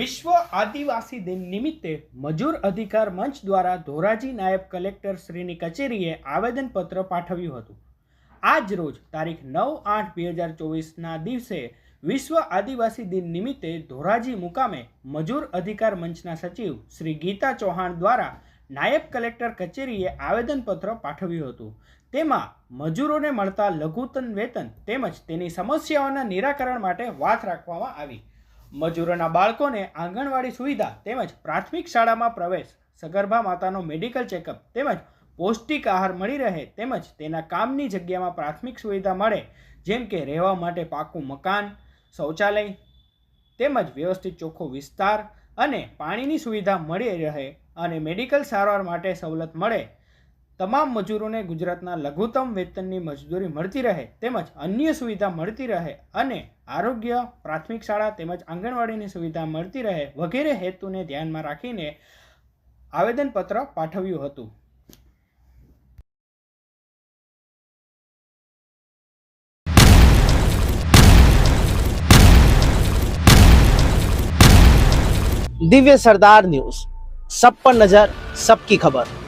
વિશ્વ આદિવાસી દિન નિમિત્તે મજૂર અધિકાર મંચ દ્વારા ધોરાજી નાયબ કલેક્ટર શ્રીની કચેરીએ આવેદનપત્ર પાઠવ્યું હતું. આજ રોજ તારીખ નવ આઠ બે હજાર ચોવીસના દિવસે વિશ્વ આદિવાસી દિન નિમિત્તે ધોરાજી મુકામે મજૂર અધિકાર મંચના સચિવ શ્રી ગીતા ચૌહાણ દ્વારા નાયબ કલેક્ટર કચેરીએ આવેદનપત્ર પાઠવ્યું હતું. તેમાં મજૂરોને મળતા લઘુત્તમ વેતન તેમજ તેની સમસ્યાઓના નિરાકરણ માટે વાત રાખવામાં આવી. મજૂરોના બાળકોને આંગણવાડી સુવિધા તેમજ પ્રાથમિક શાળામાં પ્રવેશ, સગર્ભા માતાનો મેડિકલ ચેકઅપ તેમજ પૌષ્ટિક આહાર મળી રહે તેમજ તેના કામની જગ્યામાં પ્રાથમિક સુવિધા મળે, જેમ કે રહેવા માટે પાકું મકાન, શૌચાલય તેમજ વ્યવસ્થિત ચોખ્ખો વિસ્તાર અને પાણીની સુવિધા મળી રહે અને મેડિકલ સારવાર માટે સવલત મળે. તમામ મજૂરોને ગુજરાતના લઘુત્તમ વેતનની મજદૂરી મળતી રહે તેમજ અન્ય સુવિધા મળતી રહે અને આરોગ્ય, પ્રાથમિક શાળા તેમજ આંગણવાડીની સુવિધા મળતી રહે વગેરે હેતુને ધ્યાનમાં રાખીને આવેદનપત્ર પાઠવ્યું હતું. દિવ્ય સરદાર ન્યૂઝ. સબ પર નજર, સબકી ખબર.